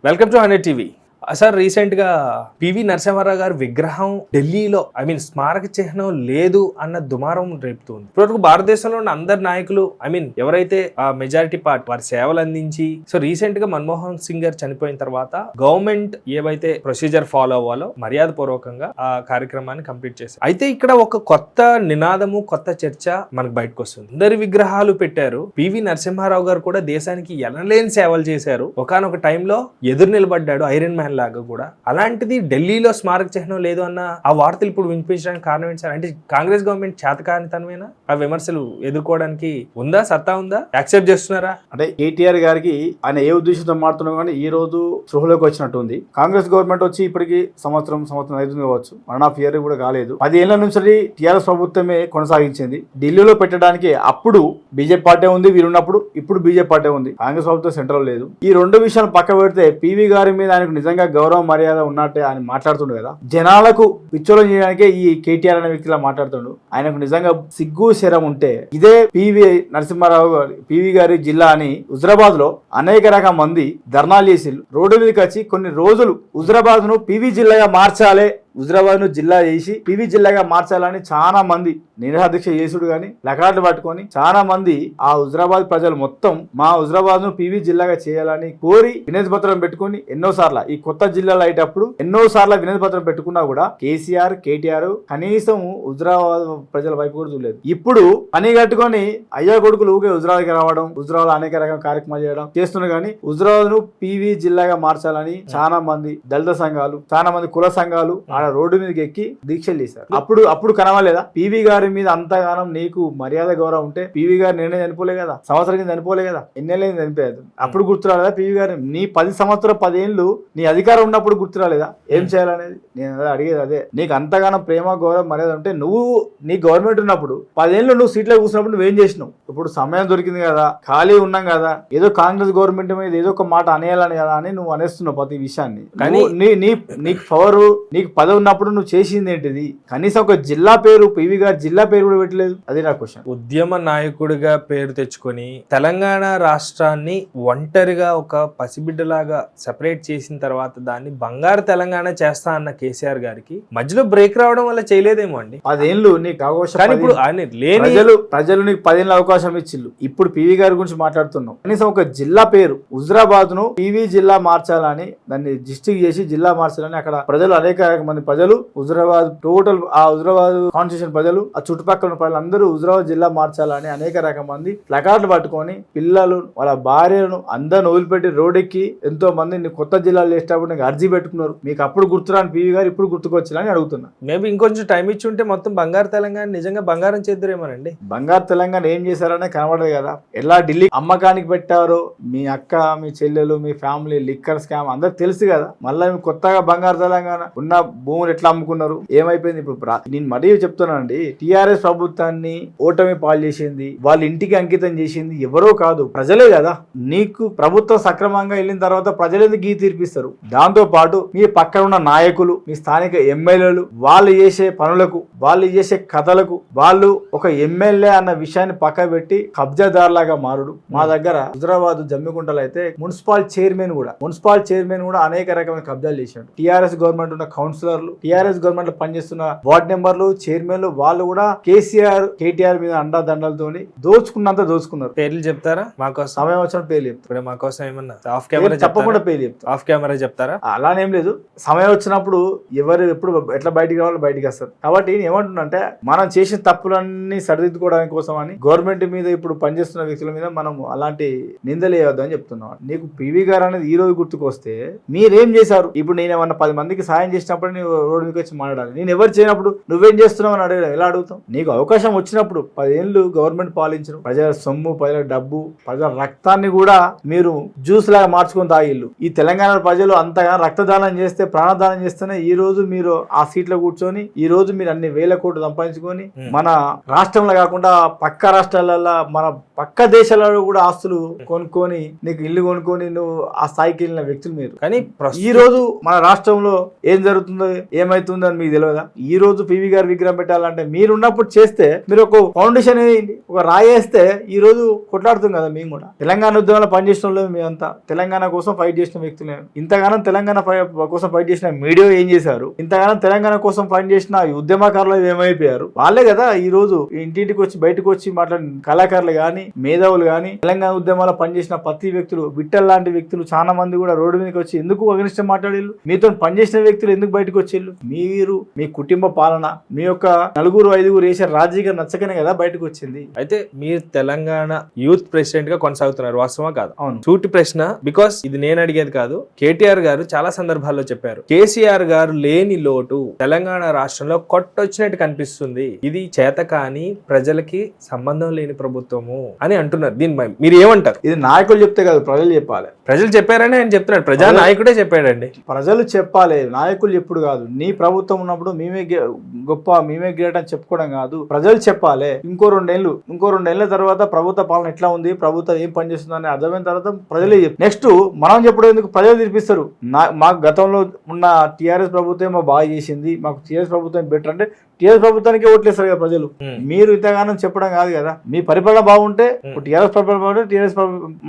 Welcome to Honey TV. Sir రీసెంట్గా PV Narasimha Rao గారి విగ్రహం ఢిల్లీలో ఐ మీన్ స్మారక చిహ్నం లేదు అన్న దుమారం రేపుతుంది. ఇప్పటివరకు భారతదేశంలో ఉన్న అందరు నాయకులు ఐ మీన్ ఎవరైతే ఆ మెజారిటీ పార్ట్ వారి సేవలు అందించి సో రీసెంట్గా మన్మోహన్ సింగ్ గారు చనిపోయిన తర్వాత గవర్నమెంట్ ఏవైతే ప్రొసీజర్ ఫాలో అవ్వాలో మర్యాద పూర్వకంగా ఆ కార్యక్రమాన్ని కంప్లీట్ చేశారు. అయితే ఇక్కడ ఒక కొత్త నినాదము కొత్త చర్చ మనకు బయటకు వస్తుంది. అందరి విగ్రహాలు పెట్టారు. పివి నరసింహారావు గారు కూడా దేశానికి ఎనలేని సేవలు చేశారు. ఒకనొక టైంలో ఎదురు నిలబడ్డాడు ఐరన్ మ్యాన్. లాగా కూడా. అలాంటిది ఢిల్లీలో స్మారక చిహ్నం లేదు అన్న ఆ వార్తలు ఇప్పుడు వినిపించడానికి కారణం ఏంటి సార్? అంటే కాంగ్రెస్ గవర్నమెంట్ చేతకానితనమేనా ఆ విమర్శలు ఎదుర్కోవడానికి ఉందా? సత్తా ఉందా? యాక్సెప్ట్ చేస్తున్నారా? అంటే కేటీఆర్ గారికి ఆయన ఏ ఉద్దేశంతో మాట్లాడుతున్నా కానీ ఈ రోజు సృహలోకి వచ్చినట్టు ఉంది. కాంగ్రెస్ గవర్నమెంట్ వచ్చి ఇప్పటికి సంవత్సరం సంవత్సరం ఐదు కావచ్చు వన్ హాఫ్ ఇయర్ కూడా కాలేదు. పది నుంచి టీఆర్ఎస్ ప్రభుత్వమే కొనసాగించింది. ఢిల్లీలో పెట్టడానికి అప్పుడు బీజేపీ పార్టీ ఉంది వీరున్నప్పుడు ఇప్పుడు బీజేపీ పార్టీ ఉంది. కాంగ్రెస్ ప్రభుత్వం సెంట్రల్ లేదు. ఈ రెండు విషయాలు పక్క పెడితే పీవీ గారి మీద ఆయనకు నిజంగా గౌరవ మర్యాద ఉన్నట్టే ఆయన మాట్లాడుతుండు కదా. జనాలకు పిచ్చోళం చేయడానికే ఈ కేటీఆర్ అనే వ్యక్తిలా మాట్లాడుతుండు. ఆయనకు నిజంగా సిగ్గు శరం ఉంటే ఇదే పివి నరసింహారావు గారి పివి గారి జిల్లా అని హుజరాబాద్లో అనేక రకాల మంది ధర్నాలు చేసి రోడ్డు మీదకి వచ్చి కొన్ని రోజులు హుజరాబాద్ను పివి జిల్లాగా మార్చాలి హుజరాబాద్ను జిల్లా చేసి పివి జిల్లాగా మార్చాలని చాలా మంది నిరాదీక్ష చేసుడు గాని లకాట్లు పట్టుకొని చాలా మంది ఆ హుజరాబాద్ ప్రజలు మొత్తం మా హుజరాబాద్ను పివి జిల్లాగా చేయాలని కోరి వినతి పత్రం పెట్టుకొని ఎన్నో సార్లు ఈ కొత్త జిల్లాలో అయ్యేటప్పుడు ఎన్నో సార్లు వినతి పత్రం పెట్టుకున్నా కూడా కేసీఆర్ కేటీఆర్ కనీసం హుజరాబాద్ ప్రజల వైపు కూడా చూడలేదు. ఇప్పుడు పని కట్టుకొని అయ్యా కొడుకులు ఊకే హుజరాబాద్కి రావడం హుజరాబాద్ అనేక రకాల కార్యక్రమాలు చేయడం చేస్తున్నారు కానీ హుజరాబాద్ను పివి జిల్లాగా మార్చాలని చాలా మంది దళిత సంఘాలు చాలా మంది కుల సంఘాలు ఆడ రోడ్డు మీదకి ఎక్కి దీక్షలు చేశారు. అప్పుడు అప్పుడు కనవలేదా పివి గారి మీద అంతగానం నీకు మర్యాద గౌరవం ఉంటే పివి గారు నేనే చనిపోలే కదా? సంవత్సరం కింద చనిపోలే కదా? ఎన్నెళ్ళైంది చనిపోయేది అప్పుడు గుర్తురాలేదా పివి గారు నీ పది సంవత్సరం పదేళ్ళు నీ అధికారం ఉన్నప్పుడు గుర్తురాలేదా? ఏం చేయాలనేది? నేను అదే అడిగేది అదే. నీకు అంతగానం ప్రేమ గౌరవం మర్యాద ఉంటే నువ్వు నీ గవర్నమెంట్ ఉన్నప్పుడు పదేళ్ళు నువ్వు సీట్లో కూర్చున్నప్పుడు నువ్వేం చేసినావు? ఇప్పుడు సమయం దొరికింది కదా ఖాళీ ఉన్నాం కదా ఏదో కాంగ్రెస్ గవర్నమెంట్ మీద ఏదో ఒక మాట అనేయాలని కదా అని నువ్వు అనేస్తున్నావు ప్రతి విషయాన్ని. కానీ- నీ నీ నీకు పవర్ నీకు పదవి ఉన్నప్పుడు నువ్వు చేసింది ఏంటిది? కనీసం ఒక జిల్లా పేరు పివి గారు జిల్లా పేరు కూడా పెట్టలేదు. అది నా క్వశ్చన్ ఉద్యమ నాయకుడిగా పేరు తెచ్చుకొని తెలంగాణ రాష్ట్రాన్ని ఒంటరిగా ఒక పసిబిడ్డలాగా సెపరేట్ చేసిన తర్వాత దాన్ని బంగారు తెలంగాణ చేస్తా అన్న కేసీఆర్ గారికి మధ్యలో బ్రేక్ రావడం వల్ల చేయలేదేమో అండి. పదేళ్ళు నీకు అవకాశం కానీ ఇప్పుడు పది- ఆయన లేని ప్రజలు ప్రజలు నీకు పదేళ్ళ అవకాశం ఇచ్చిల్లు ఇప్పుడు పివి గారి గురించి మాట్లాడుతున్నాం. కనీసం ఒక జిల్లా పేరు హుజరాబాద్ను పివి జిల్లా మార్చాలని దాన్ని డిస్టిక్ చేసి జిల్లా మార్చాలని అక్కడ ప్రజలు అనేక మంది ప్రజలు హుజరాబాద్ టోటల్ ఆ హుజరాబాద్ కాన్స్టిట్యూషన్ ప్రజలు ఆ చుట్టుపక్కల ఉన్న ప్రజలందరూ హుజరాబాద్ జిల్లా మార్చాలని అనేక రకం మంది ప్లకార్డులు పట్టుకొని పిల్లలు వాళ్ళ భార్యలను అందరిని వదిలిపెట్టి రోడ్డెక్కి ఎంతో మంది కొత్త జిల్లాలు చేసేటప్పుడు నీకు అర్జీ పెట్టుకున్నారు. మీకు అప్పుడు గుర్తురాని పివి గారు ఇప్పుడు గుర్తుకొచ్చారని అడుగుతున్నా. మేబీ ఇంకొంచెం టైం ఇచ్చి ఉంటే మొత్తం బంగారు తెలంగాణ నిజంగా బంగారం చేద్దరేమోనండి. బంగారు తెలంగాణ ఏం చేశారనే కనబడదు కదా. ఎలా ఢిల్లీ అమ్మకానికి పెట్టారో మీ అక్క మీ చెల్లెలు మీ ఫ్యామిలీ లిక్కర్ స్కామ్ అందరికి తెలుసు కదా. మళ్ళీ కొత్తగా బంగారు తెలంగాణ ఉన్న భూములు ఎట్లా అమ్ముకున్నారు? ఏమైపోయింది ఇప్పుడు? నేను మరీ చెప్తున్నానండి టిఆర్ఎస్ ప్రభుత్వాన్ని ఓటమి పాలు చేసింది వాళ్ళ ఇంటికి అంకితం చేసింది ఎవరో కాదు ప్రజలే కదా. నీకు ప్రభుత్వం సక్రమంగా వెళ్ళిన తర్వాత ప్రజలు గీ తీర్పిస్తారు? దాంతో పాటు మీ పక్కన ఉన్న నాయకులు మీ స్థానిక ఎమ్మెల్యేలు వాళ్ళు చేసే పనులకు వాళ్ళు చేసే కథలకు వాళ్ళు ఒక ఎమ్మెల్యే అన్న విషయాన్ని పక్క పెట్టి కబ్జాదారులాగా మారుడు. మా దగ్గర హుజరాబాద్ జమ్మికుంటలో అయితే మున్సిపల్ చైర్మన్ కూడా మున్సిపల్ చైర్మన్ కూడా అనేక రకమైన కబ్జాలు చేశాడు టిఆర్ఎస్ గవర్నమెంట్ ఉన్న కౌన్సిలర్లు టిఆర్ఎస్ గవర్నమెంట్లో పనిచేస్తున్న వార్డ్ మెంబర్లు చైర్మన్లు వాళ్ళు కూడా కేసీఆర్ కేటీఆర్ మీద అండాదండలతోని దోచుకున్నంత దోచుకున్నారు. పేర్లు చెప్తారా? మాకోసం సమయం వచ్చిన పేర్లు చెప్తారు. మాకోసం ఏమన్నా ఆఫ్ కెమెరా తప్పకుండా పేర్లు చెప్తారు. ఆఫ్ కెమెరా చెప్తారా? అలానేం లేదు. సమయం వచ్చినప్పుడు ఎవరు ఎప్పుడు ఎట్లా బయటికి రావాలో బయటికి వస్తారు. కాబట్టి నేను ఏమంటున్నంటే మనం చేసిన తప్పులన్నీ సరిదిద్దుకోవడానికి కోసం అని గవర్నమెంట్ మీద ఇప్పుడు పనిచేస్తున్న వ్యక్తుల మీద మనం అలాంటి నిందలు అని చెప్తున్నాం. నీకు పివి గారు అనేది ఈ రోజు గుర్తుకొస్తే మీరేం చేశారు? ఇప్పుడు నేను ఏమన్నా పది మందికి సాయం చేసినప్పుడు రోడ్డు మీదకి వచ్చి మాట్లాడాలి. నేను ఎవరు చేయనప్పుడు నువ్వేం చేస్తున్నావు అని అడగడం ఎలా అడుగుతాం నీకు అవకాశం వచ్చినప్పుడు పదేళ్ళు గవర్నమెంట్ పాలించడం ప్రజల సొమ్ము ప్రజల డబ్బు ప్రజల రక్తాన్ని కూడా మీరు జ్యూస్ లాగా మార్చుకొని తాగిల్లు ఈ తెలంగాణ ప్రజలు అంతగా రక్తదానం చేస్తే ప్రాణదానం చేస్తేనే ఈ రోజు మీరు ఆ సీట్లో కూర్చొని ఈ రోజు మీరు అన్ని వేల కోట్లు సంపాదించుకొని. మన రాష్ట్రంలో కాకుండా పక్క రాష్ట్రాలలో మన పక్క దేశాలలో కూడా ఆస్తులు కొనుక్కొని నీకు ఇల్లు కొనుక్కొని నువ్వు ఆ స్థాయికి వెళ్ళిన వ్యక్తులు మీరు. కానీ ఈ రోజు మన రాష్ట్రంలో ఏం జరుగుతుందో ఏమైతుందని మీకు తెలియదా ఈ రోజు పివి గారు విగ్రహం పెట్టాలంటే మీరు ఉన్నప్పుడు చేస్తే మీరు ఒక ఫౌండేషన్ వేయండి ఒక రాయేస్తే ఈ రోజు కొట్లాడుతుంది కదా మేము కూడా. తెలంగాణ ఉద్యమంలో పనిచేసిన వాళ్ళు మేమంతా. తెలంగాణ కోసం ఫైట్ చేసిన వ్యక్తులే ఇంతగానం తెలంగాణ కోసం ఫైట్ చేసిన మీడియా ఏం చేశారు? ఇంతగానం తెలంగాణ కోసం ఫైట్ చేసిన ఈ ఉద్యమకారులు ఏమైపోయారు వాళ్ళే కదా ఈ రోజు ఇంటింటికి వచ్చి బయటకు వచ్చి మాట్లాడిన కళాకారులు కానీ మేధావులు కానీ తెలంగాణ ఉద్యమాల్లో పనిచేసిన ప్రతి వ్యక్తులు విట్టల్ లాంటి వ్యక్తులు చాలా మంది కూడా రోడ్డు మీదకి వచ్చి ఎందుకు అగ్నిష్టం మాట్లాడేళ్ళు? మీతో పనిచేసిన వ్యక్తులు ఎందుకు బయటకు వచ్చేళ్ళు మీరు మీ కుటుంబ పాలన మీ యొక్క నలుగురు ఐదుగురు వేసే రాజకీయ నచ్చకనే కదా బయటకు వచ్చింది? అయితే మీరు తెలంగాణ యూత్ ప్రెసిడెంట్గా కొనసాగుతున్నారు వాస్తవా కాదు? అవును. సూటి ప్రశ్న బికాస్ ఇది నేను అడిగేది కాదు కేటీఆర్ గారు చాలా సందర్భాల్లో చెప్పారు కేసీఆర్ గారు లేని లోటు తెలంగాణ రాష్ట్రంలో కొట్టొచ్చినట్టు కనిపిస్తుంది. ఇది చేతకాని ప్రజలకి సంబంధం లేని ప్రభుత్వము అని అంటున్నారు. దీని మీరు ఏమంటారు? ఇది నాయకులు చెప్తే కాదు ప్రజలు చెప్పాలి. ప్రజలు చెప్పారని ఆయన చెప్తున్నాడు ప్రజా నాయకుడే చెప్పాడండి. ప్రజలు చెప్పాలి నాయకులు ఎప్పుడు కాదు. నీ ప్రభుత్వం ఉన్నప్పుడు మేమే గొప్ప మేమే గ్రేట్ అని చెప్పుకోవడం కాదు. ప్రజలు చెప్పాలి. ఇంకో రెండేళ్ళు ఇంకో రెండేళ్ళ తర్వాత ప్రభుత్వ పాలన ఎట్లా ఉంది? ప్రభుత్వం ఏం పనిచేస్తుంది అని అర్థమైన తర్వాత ప్రజలే చెప్పు నెక్స్ట్ మనం చెప్పడం ఎందుకు ప్రజలు తీర్పిస్తారు? నా మాకు గతంలో ఉన్న టీఆర్ఎస్ ప్రభుత్వం ఏమో బాగా చేసింది. మాకు టీఆర్ఎస్ ప్రభుత్వం బెటర్ అంటే టీఆర్ఎస్ ప్రభుత్వానికి ఓట్లేస్తారు కదా ప్రజలు. మీరు ఇంతగానం చెప్పడం కాదు కదా. మీ పరిపాలన బాగుంటే. టీఆర్ఎస్ పరిపాలన బాగుంటే టీఆర్ఎస్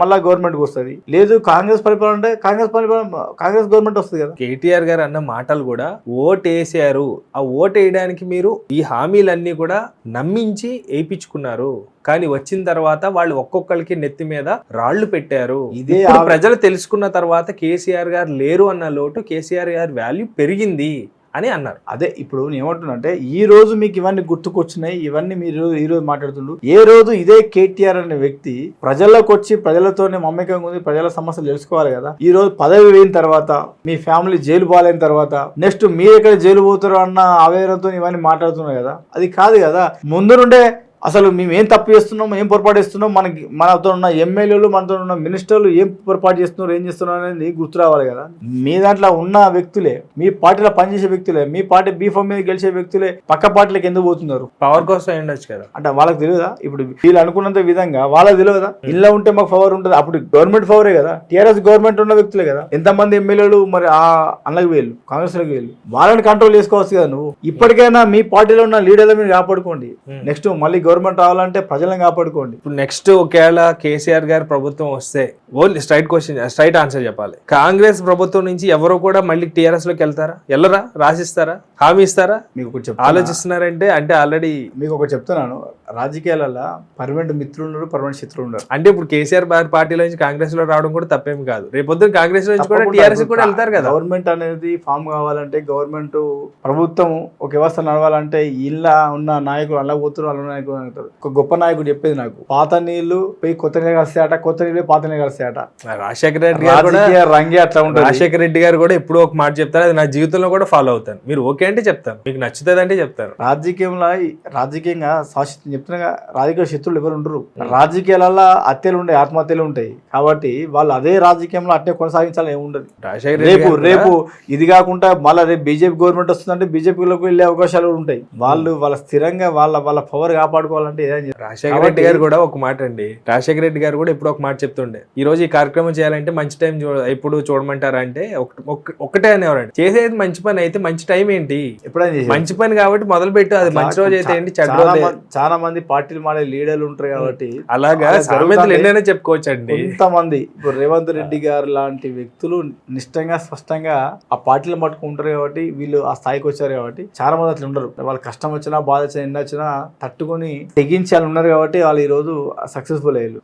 మళ్ళా గవర్నమెంట్కి వస్తుంది. లేదు కాంగ్రెస్ పరిపాలన అంటే కాంగ్రెస్ పరిపాలన కాంగ్రెస్ గవర్నమెంట్ వస్తుంది కదా. కేటీఆర్ గారు అన్న మాటలు కూడా ఓట్ వేసారు ఆ ఓట్ వేయడానికి మీరు ఈ హామీలన్నీ కూడా నమ్మించి వేయించుకున్నారు కానీ వచ్చిన తర్వాత వాళ్ళు ఒక్కొక్కరికి నెత్తి మీద రాళ్ళు పెట్టారు. ఇదే ప్రజలు తెలుసుకున్న తర్వాత కేసీఆర్ గారు లేరు అన్న లోటు కేసీఆర్ గారి వాల్యూ పెరిగింది. అని అన్నారు. అదే ఇప్పుడు నేను అంటే ఈ రోజు మీకు ఇవన్నీ గుర్తుకొచ్చినాయి ఇవన్నీ మీరు ఈ రోజు మాట్లాడుతుండ్రు. ఏ రోజు ఇదే కేటీఆర్ అనే వ్యక్తి ప్రజల్లోకి వచ్చి ప్రజలతోనే మమ్మకంగా ఉంది ప్రజల సమస్యలు తెలుసుకోవాలి కదా. ఈ రోజు పదవి పోయిన తర్వాత మీ ఫ్యామిలీ జైలు బాలైన తర్వాత నెక్స్ట్ మీరు ఎక్కడ జైలు పోతారో అన్న ఆవేదనతో ఇవన్నీ మాట్లాడుతున్నారు కదా. అది కాదు కదా. ముందు నుండే అసలు మేము ఏం తప్పు చేస్తున్నాం ఏం పొరపాటు చేస్తున్నాం? మనకి మనతో ఉన్న ఎమ్మెల్యేలు మనతో ఉన్న మినిస్టర్లు ఏం పొరపాటు చేస్తున్నారు ఏం చేస్తున్నారు అనేది గుర్తు రావాలి కదా? మీ దాంట్లో ఉన్న వ్యక్తులే మీ పార్టీలో పనిచేసే వ్యక్తులే మీ పార్టీ బీఫామ్ మీద గెలిచే వ్యక్తులే పక్క పార్టీలకు ఎందుకు పోతున్నారు? పవర్ కోసం ఉండొచ్చు కదా. అంటే వాళ్ళకి తెలియదా? ఇప్పుడు వీళ్ళు అనుకున్నంత విధంగా వాళ్ళకి తెలియదా? ఇల్లు ఉంటే మాకు పవర్ ఉంటుంది. అప్పుడు గవర్నమెంట్ పవరే కదా? టీఆర్ఎస్ గవర్నమెంట్ ఉన్న వ్యక్తులే కదా? ఎంతమంది ఎమ్మెల్యేలు మరి ఆ అన్నకి వేలు కాంగ్రెస్లోకి వేలు వాళ్ళని కంట్రోల్ చేసుకోవచ్చు కదా నువ్వు? ఇప్పటికైనా మీ పార్టీలో ఉన్న లీడర్ల మీరు కాపాడుకోండి. Hmm. నెక్స్ట్ మళ్ళీ గవర్నమెంట్ రావాలంటే ప్రజలను కాపాడుకోండి. ఇప్పుడు నెక్స్ట్ ఒకవేళ కేసీఆర్ గారి ప్రభుత్వం వస్తే only straight question straight answer చెప్పాలి. కాంగ్రెస్ ప్రభుత్వం నుంచి ఎవరు కూడా మళ్ళీ టీఆర్ఎస్లోకి వెళ్తారా? వెళ్ళరా? రాసిస్తారా? హామీ ఇస్తారా? మీకు ఒకటి. ఆలోచిస్తున్నారంటే అంటే ఆల్రెడీ మీకు ఒకటి చెప్తున్నాను. రాజకీయాలలో పర్మనెంట్ మిత్రులు ఉన్నారు పర్మనెంట్ శత్రువులు ఉన్నారు అంటే ఇప్పుడు కేసీఆర్ బార్ పార్టీలో నుంచి కాంగ్రెస్లో రావడం కూడా తప్పేం కాదు. రేపొద్దున కాంగ్రెస్లో నుంచి కూడా టీఆర్ఎస్ కూడా వెళ్తారు కదా. గవర్నమెంట్ అనేది ఫామ్ కావాలంటే గవర్నమెంట్ ప్రభుత్వం ఒక వ్యవస్థ నడవాలంటే ఇలా ఉన్న నాయకులు అలా పోతారు అలా నాయకులు అంటారు. ఒక గొప్ప నాయకుడు చెప్పేది నాకు. పాత నీళ్ళు పోయి కొత్త నీళ్ళు కలిస్తాయట కొత్త నీళ్ళు పాత నీళ్ళు కలిస్తాయట రాజశేఖర రెడ్డి గారు కూడా రంగే అట్లా ఉంటుంది. రాజశేఖర రెడ్డి గారు కూడా ఎప్పుడో ఒక మాట చెప్తారు అది నా జీవితంలో కూడా ఫాలో అవుతాను. మీరు ఓకే అంటే చెప్తాను మీకు నచ్చుతుంది అంటే చెప్తాను. రాజకీయంలో రాజకీయంగా శాశ్వతం చెప్తున్నా రాజకీయ శత్రువులు ఎవరు ఉండరు. రాజకీయాలలో హత్యలు ఉంటాయి ఆత్మహత్యలు ఉంటాయి. కాబట్టి వాళ్ళు అదే రాజకీయంలో అట్టే కొనసాగించాలని ఏమి ఉండదు. రాజశేఖర రెడ్డి రేపు రేపు ఇది కాకుండా మళ్ళీ రేపు బీజేపీ గవర్నమెంట్ వస్తుందంటే బీజేపీలోకి వెళ్ళే అవకాశాలు కూడా ఉంటాయి. వాళ్ళు వాళ్ళ స్థిరంగా వాళ్ళ వాళ్ళ పవర్ కాపాడుకోవాలంటే. రాజశేఖర రెడ్డి గారు కూడా ఒక మాట అండి. రాజశేఖర రెడ్డి గారు కూడా ఎప్పుడు ఒక మాట చెప్తుండే. ఈ రోజు ఈ కార్యక్రమం చేయాలంటే మంచి టైం ఎప్పుడు చూడమంటారా అంటే ఒక- ఒక- ఒకటే అనేవారండి. చేసేది మంచి పని అయితే మంచి టైం ఏంటి? ఎప్పుడైనా. మంచి పని కాబట్టి మొదలు పెట్టు అది మంచి రోజు అయితే ఏంటి చెడ్డ చాలా రోజు మంది- చాలా మంది పార్టీలు మాడే లీడర్లు ఉంటారు కాబట్టి అలాగా అలా సామెతలు. ఎన్నైనా చెప్పుకోవచ్చండి. కొంతమంది ఇప్పుడు రేవంత్ రెడ్డి గారు లాంటి వ్యక్తులు నిష్టంగా స్పష్టంగా ఆ పార్టీలో మట్టుకుంటారు కాబట్టి వీళ్ళు ఆ స్థాయికి వచ్చారు కాబట్టి చాలా మంది అట్లా ఉండరు. వాళ్ళ కష్టం వచ్చినా బాధ వచ్చినా ఎన్ని వచ్చినా తట్టుకొని తెగించి వాళ్ళు ఉన్నారు కాబట్టి వాళ్ళు ఈ రోజు సక్సెస్ఫుల్ అయ్యారు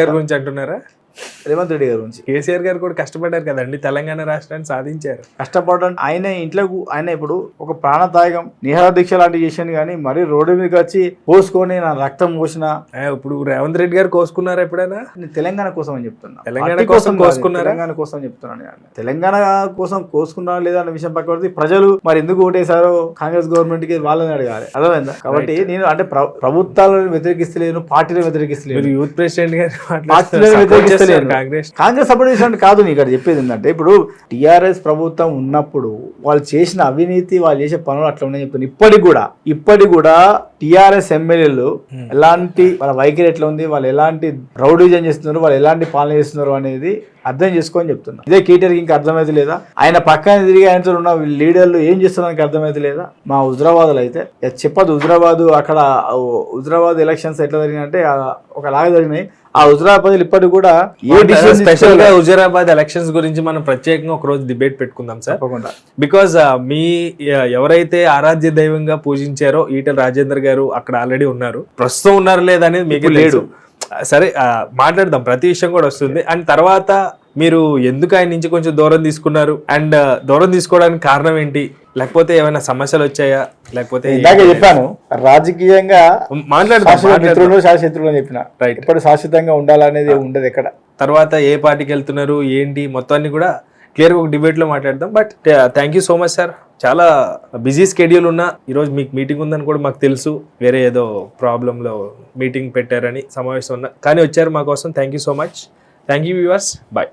గారి గురించి అంటున్నారా? రేవంత్ రెడ్డి గారి గురించి. కేసీఆర్ గారు కూడా కష్టపడ్డారు కదండి. తెలంగాణ రాష్ట్రాన్ని సాధించారు. కష్టపడడం ఆయన ఇంట్లో ఆయన ఇప్పుడు ఒక ప్రాణదాయకం. నిహార దీక్ష లాంటివి చేశాను కానీ మరీ రోడ్డు మీదకి వచ్చి పోసుకొని నా రక్తం పోసిన ఇప్పుడు రేవంత్ రెడ్డి గారు కోసుకున్నారా ఎప్పుడైనా? నేను తెలంగాణ కోసం అని చెప్తున్నా. తెలంగాణ కోసం కోసుకున్నారా? తెలంగాణ కోసం చెప్తున్నాను నేను. తెలంగాణ కోసం కోసుకున్నా లేదా అన్న విషయం పక్క పెడితే ప్రజలు మరి ఎందుకు ఓటేశారో కాంగ్రెస్ గవర్నమెంట్కి వాళ్ళని అడగాలి. అర్థమైందా? కాబట్టి నేను అంటే ప్ర- ప్రభుత్వాలను వ్యతిరేకిస్తలేను పార్టీలను వ్యతిరేకిస్తలేను. యూత్ ప్రెసిడెంట్ గారు పార్టీలను వ్యతిరేకిస్తలేను. కాంగ్రెస్ కాంగ్రెస్ సపోర్ట్ చేసినట్టు కాదు ఇక్కడ చెప్పేది ఏంటంటే ఇప్పుడు టిఆర్ఎస్ ప్రభుత్వం ఉన్నప్పుడు వాళ్ళు చేసిన అవినీతి వాళ్ళు చేసే పనులు అట్లా ఉన్నాయి చెప్తాను ఇప్పటికి కూడా ఇప్పటికి కూడా టిఆర్ఎస్ ఎమ్మెల్యేలు ఎలాంటి వాళ్ళ వైఖరి ఎట్లా ఉంది వాళ్ళు ఎలాంటి రౌడీజం చేస్తున్నారు వాళ్ళు ఎలాంటి పాలన చేస్తున్నారు అనేది అర్థం చేసుకోని చెప్తున్నా. ఇదే కేటీఆర్కి ఇంకా అర్థమైతే లేదా? ఆయన పక్కన తిరిగి ఆయనతో ఉన్న లీడర్లు ఏం చేస్తున్నానికి అర్థమైతే లేదా? మా హుజరాబాద్లో అయితే చెప్పదు హుజరాబాద్ అక్కడ హుజరాబాద్ ఎలక్షన్స్ ఎట్లా జరిగినాయంటే ఒకలాగా జరిగినాయి. ఆ హుజరాబాద్ ఇప్పటికి కూడా ఏ డిసిషన్ స్పెషల్గా హుజరాబాద్ ఎలక్షన్స్ గురించి మనం ప్రత్యేకంగా ఒక రోజు డిబేట్ పెట్టుకుందాం సార్ తప్పకుండా. బికాజ్ మీ ఎవరైతే ఆరాధ్య దైవంగా పూజించారో ఈటల రాజేందర్ గారు అక్కడ ఆల్రెడీ ఉన్నారు. ప్రస్తుతం ఉన్నారు లేదనేది మీకు లేడు. సరే మాట్లాడదాం. ప్రతి విషయం కూడా వస్తుంది. అండ్ తర్వాత మీరు ఎందుకు ఆయన నుంచి కొంచెం దూరం తీసుకున్నారు? అండ్ దూరం తీసుకోవడానికి కారణం ఏంటి? లేకపోతే ఏమైనా సమస్యలు వచ్చాయా? లేకపోతే ఇందాక చెప్పాను రాజకీయంగా. మిత్రులు శాశ్వతులు అని చెప్పిన. Right. ఇప్పుడు శాశ్వతంగా ఉండాలనేది ఉండదు ఎక్కడ. తర్వాత ఏ పార్టీకి వెళ్తున్నారు ఏంటి మొత్తాన్ని కూడా క్లియర్గా ఒక డిబేట్లో మాట్లాడదాం. But thank you so much sir. చాలా బిజీ స్కెడ్యూల్ ఉన్నా ఈరోజు మీకు మీటింగ్ ఉందని కూడా మాకు తెలుసు. వేరే ఏదో ప్రాబ్లంలో మీటింగ్ పెట్టారని సమావేశం ఉన్నా. కానీ వచ్చారు మా కోసం. Thank you so much thank you viewers bye